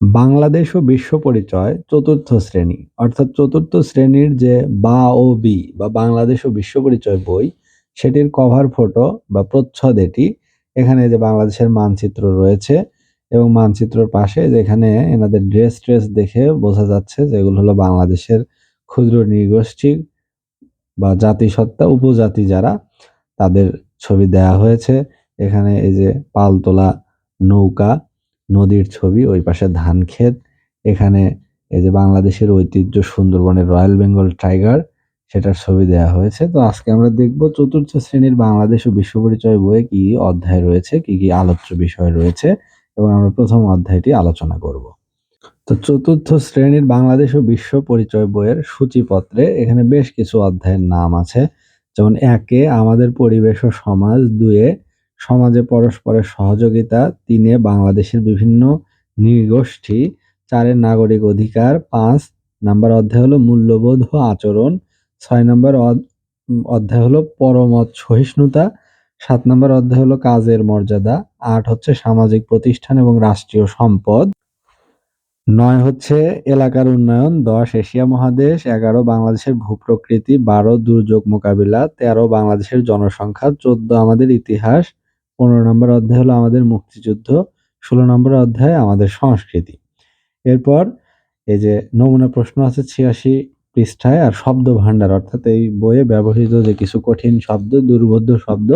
বাংলাদেশ ও বিশ্ব পরিচয় চতুর্থ শ্রেণি। অর্থাৎ চতুর্থ শ্রেণির যে বা ও বি বা বাংলাদেশ ও বিশ্ব পরিচয় বই, সেটির কভার ফটো বা প্রচ্ছদ এটি। এখানে যে বাংলাদেশের মানচিত্র রয়েছে এবং মানচিত্রের পাশে যেখানে এনাদের ড্রেস ট্রেস দেখে বোঝা যাচ্ছে যে এগুলো হলো বাংলাদেশের ক্ষুদ্র নৃগোষ্ঠী বা জাতিসত্তা, উপজাতি যারা, তাদের ছবি দেয়া হয়েছে। এখানে এই যে পালতোলা নৌকা নদীর ছবি, ওই পাশে ধান ক্ষেত, এখানে এই যে বাংলাদেশের ঐতিহ্য সুন্দরবনের রয়্যাল বেঙ্গল টাইগার, সেটার ছবি দেওয়া হয়েছে। তো আজকে আমরা দেখব চতুর্থ শ্রেণির বাংলাদেশ ও বিশ্ব পরিচয় বইয়ে কি অধ্যায় রয়েছে, কি কি আলোচ্য বিষয় রয়েছে, এবং আমরা প্রথম অধ্যায়টি আলোচনা করব। তো চতুর্থ শ্রেণির বাংলাদেশ ও বিশ্ব পরিচয় বইয়ের সূচিপত্রে এখানে বেশ কিছু অধ্যায়ের নাম আছে। যেমন একে, আমাদের পরিবেশ ও সমাজ, দুয়ে সমাজে পরস্পরের সহযোগিতা, তিনে বাংলাদেশের বিভিন্ন নৃগোষ্ঠী চারের নাগরিক অধিকার, পাঁচ নাম্বার অধ্যায় হলো মূল্যবোধ ও আচরণ, ছয় নম্বর অধ্যায় হলো পরমত সহিষ্ণুতা, সাত নম্বর অধ্যায় হলো কাজের মর্যাদা, আট হচ্ছে সামাজিক প্রতিষ্ঠান এবং রাষ্ট্রীয় সম্পদ, নয় হচ্ছে এলাকার উন্নয়ন, দশ এশিয়া মহাদেশ, এগারো বাংলাদেশের ভূপ্রকৃতি, বারো দুর্যোগ মোকাবিলা, তেরো বাংলাদেশের জনসংখ্যা, চোদ্দ আমাদের ইতিহাস পনেরো নম্বর অধ্যায় হলো আমাদের মুক্তিযুদ্ধ, ষোলো নম্বর অধ্যায় আমাদের সংস্কৃতি। এরপর এই যে নমুনা প্রশ্ন আছে ছিয়াশি পৃষ্ঠায় আর শব্দ ভাণ্ডার, অর্থাৎ এই বইয়ে ব্যবহৃত যে কিছু কঠিন শব্দ, দুর্বোধ্য শব্দ,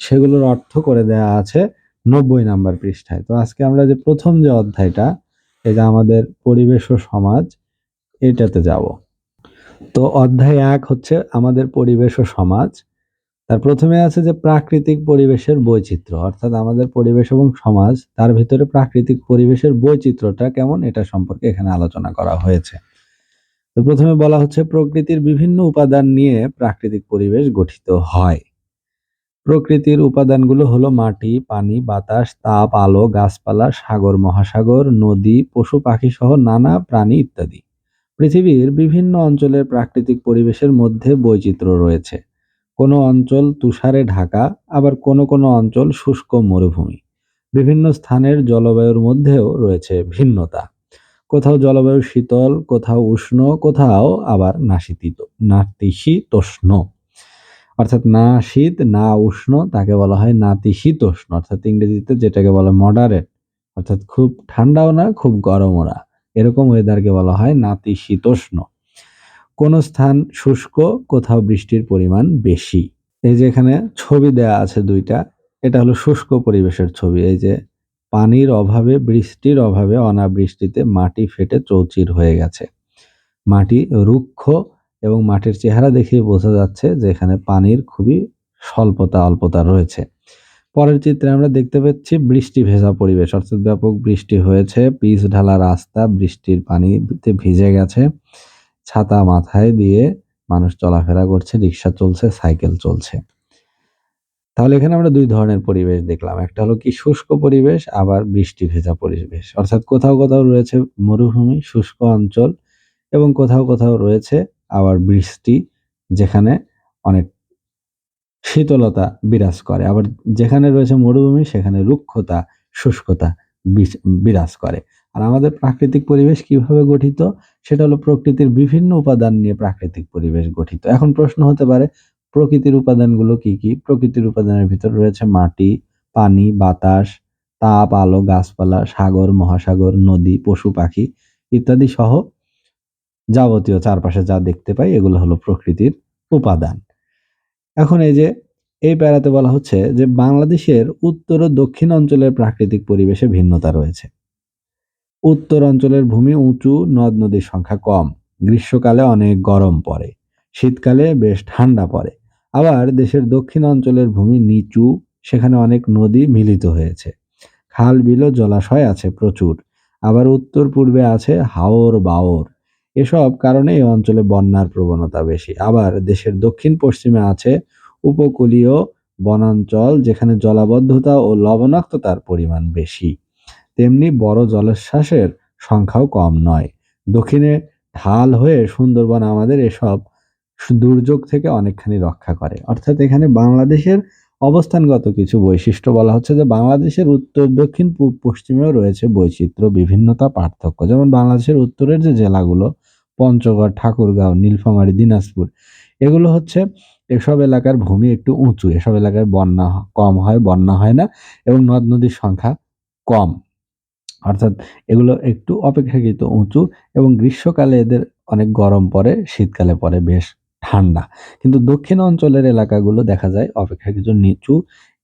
সেগুলোর অর্থ করে দেয়া আছে নব্বই নাম্বার পৃষ্ঠায়। তো আজকে আমরা যে প্রথম যে অধ্যায়টা, এই যে আমাদের পরিবেশ ও সমাজ, এটাতে যাব। তো অধ্যায় এক হচ্ছে আমাদের পরিবেশ ও সমাজ তার প্রথমে আছে যে প্রাকৃতিক পরিবেশের বৈচিত্র্য, অর্থাৎ আমাদের পরিবেশ এবং সমাজ, তার ভিতরে প্রাকৃতিক পরিবেশের বৈচিত্র্যটা কেমন এটা সম্পর্কে এখানে আলোচনা করা হয়েছে। তো প্রথমে বলা হচ্ছে প্রকৃতির বিভিন্ন উপাদান নিয়ে প্রাকৃতিক পরিবেশ গঠিত হয়। প্রকৃতির উপাদানগুলো হলো মাটি, পানি, বাতাস, তাপ, আলো, গাছপালা, সাগর, মহাসাগর, নদী, পশু, পাখি সহ নানা প্রাণী ইত্যাদি। পৃথিবীর বিভিন্ন অঞ্চলের প্রাকৃতিক পরিবেশের মধ্যে বৈচিত্র্য রয়েছে। কোনো অঞ্চল তুষারে ঢাকা, আবার কোনো কোনো অঞ্চল শুষ্ক মরুভূমি। বিভিন্ন স্থানের জলবায়ুর মধ্যেও রয়েছে ভিন্নতা। কোথাও জলবায়ু শীতল, কোথাও উষ্ণ, কোথাও আবার নাশীতীত, নাতিশীতোষ্ণ। অর্থাৎ না শীত, না উষ্ণ, তাকে বলা হয় নাতিশীতোষ্ণ। অর্থাৎ ইংরেজিতে যেটাকে বলে মডারেট অর্থাৎ খুব ঠান্ডাও না, খুব গরমও না। এরকম ওয়েদারকে বলা হয় নাতিশীতোষ্ণ। কোন স্থান শুষ্ক, কোথাও বৃষ্টির পরিমাণ বেশি। এই যে এখানে ছবি দেয়া আছে দুইটা, এটা হলো শুষ্ক পরিবেশের ছবি। এই যে পানির অভাবে, বৃষ্টির অভাবে অনাবৃষ্টিতে মাটি ফেটে চৌচির হয়ে গেছে। মাটি রুক্ষ এবং মাটির চেহারা দেখেই বোঝা যাচ্ছে যে এখানে পানির খুবই স্বল্পতা, অল্পতা রয়েছে। পরের চিত্রে আমরা দেখতে পাচ্ছি বৃষ্টি ভেজা পরিবেশ, অর্থাৎ ব্যাপক বৃষ্টি হয়েছে, পিচ ঢালা রাস্তা, বৃষ্টির পানিতে ভিজে গেছে। ছাতা মাথায় দিয়ে মানুষ চলাফেরা করছে, রিক্সা চলছে, সাইকেল চলছে। তাহলে এখানে আমরা দুই ধরনের পরিবেশ দেখলাম। একটা হলো কি শুষ্ক পরিবেশ, আবার বৃষ্টি ভেজা পরিবেশ। অর্থাৎ কোথাও কোথাও রয়েছে মরুভূমি, শুষ্ক অঞ্চল এবং কোথাও কোথাও রয়েছে আবার বৃষ্টি, যেখানে অনেক শীতলতা বিরাজ করে। আবার যেখানে রয়েছে মরুভূমি, সেখানে রুক্ষতা, শুষ্কতা বিরাজ করে। আর আমাদের প্রাকৃতিক পরিবেশ কীভাবে গঠিত, সেটা হলো প্রকৃতির বিভিন্ন উপাদান নিয়ে প্রাকৃতিক পরিবেশ গঠিত। এখন প্রশ্ন হতে পারে, প্রকৃতির উপাদানগুলো কি কি? প্রকৃতির উপাদানের ভিতর রয়েছে মাটি, পানি, বাতাস, তাপ, আলো, গাছপালা, সাগর, মহাসাগর, নদী, পশু, পাখি ইত্যাদি সহ যাবতীয় চারপাশে যা দেখতে পাই, এগুলো হলো প্রকৃতির উপাদান। এখন এই যে, এই প্যারাতে বলা হচ্ছে যে, বাংলাদেশের উত্তর ও দক্ষিণ অঞ্চলের প্রাকৃতিক পরিবেশে ভিন্নতা রয়েছে। উত্তর অঞ্চলের ভূমি উঁচু, নদ নদীর সংখ্যা কম। গ্রীষ্মকালে অনেক গরম পড়ে। শীতকালে বেশ ঠান্ডা পড়ে। আবার দেশের দক্ষিণ অঞ্চলের ভূমি নিচু, সেখানে অনেক নদী মিলিত হয়েছে। খাল, বিল জলাশয় আছে প্রচুর। আবার উত্তর পূর্বে আছে হাওর বাওর। এসব কারণে এই অঞ্চলে বন্যার প্রবণতা বেশি। আবার দেশের দক্ষিণ পশ্চিমে আছে উপকূলীয় বনাঞ্চল, যেখানে জলাবদ্ধতা ও লবণাক্ততার পরিমাণ বেশি। তেমনি বড় জলোচ্ছ্বাসের সংখ্যাও কম নয়। দক্ষিণে ঢাল হয়ে সুন্দরবন আমাদের এসব দুর্যোগ থেকে অনেকখানি রক্ষা করে। অর্থাৎ এখানে বাংলাদেশের অবস্থানগত কিছু বৈশিষ্ট্য বলা হচ্ছে যে, বাংলাদেশের উত্তর, দক্ষিণ, পূব, পশ্চিমেও রয়েছে বৈচিত্র্য, বিভিন্নতা, পার্থক্য। যেমন বাংলাদেশের উত্তরের যে জেলাগুলো, পঞ্চগড়, ঠাকুরগাঁও, নীলফামারী, দিনাজপুর, এগুলো হচ্ছে এসব এলাকার ভূমি একটু উঁচু। এসব এলাকায় বন্যা কম হয়, বন্যা হয় না এবং নদ নদীর সংখ্যা কম। অর্থাৎ এগুলো একটু অপেক্ষাকৃত উঁচু এবং গ্রীষ্মকালে এদের অনেক গরম পড়ে, শীতকালে পড়ে বেশ ঠান্ডা। কিন্তু দক্ষিণ অঞ্চলের এলাকাগুলো দেখা যায় অপেক্ষাকৃত নিচু,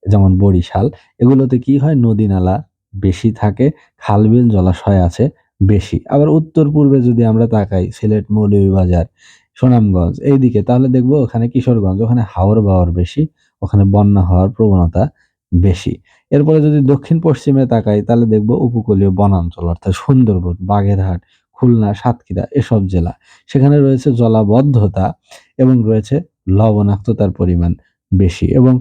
যেমন বরিশাল। এগুলোতে কি হয়? নদী নালা বেশি থাকে, খালবিল জলাশয় আছে বেশি। আবার উত্তর পূর্বে যদি আমরা তাকাই, সিলেট, মৌলভীবাজার, সুনামগঞ্জ এইদিকে, তাহলে দেখব ওখানে কিশোরগঞ্জ, ওখানে হাওর বাওয়ার বেশি, ওখানে বন্যা হওয়ার প্রবণতা বেশি। এরপরে যদি দক্ষিণ পশ্চিমে তাকাই, তাহলে দেখব উপকূলীয় বনাঞ্চল, অর্থাৎ সুন্দরবন, বাগেরহাট, খুলনা, সাতক্ষীরা, এসব জেলা। সেখানে রয়েছে জলাবদ্ধতা এবং রয়েছে লবণাক্ততার পরিমাণ বেশি এবং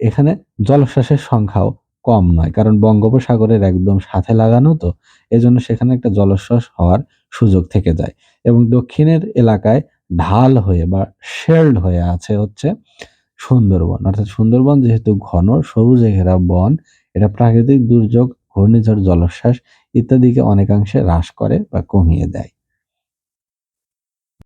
এখানে জলশ্বাসের সংখ্যাও কম নয়, কারণ বঙ্গোপসাগরের একদম সাথে লাগানো তো, এজন্য সেখানে একটা জলশ্বাস হওয়ার সুযোগ থেকে যায়। এবং দক্ষিণের এলাকায় ঢাল হয়ে বা শেল্ড হয়ে আছে হচ্ছে সুন্দরবন। অর্থাৎ সুন্দরবন যেহেতু ঘন, সবুজে ঘেরা বন, এটা প্রাকৃতিক দুর্যোগ, ঘূর্ণিঝড়, জলোচ্ছ্বাস ইত্যাদিকে অনেকাংশে হ্রাস করে বা কমিয়ে দেয়।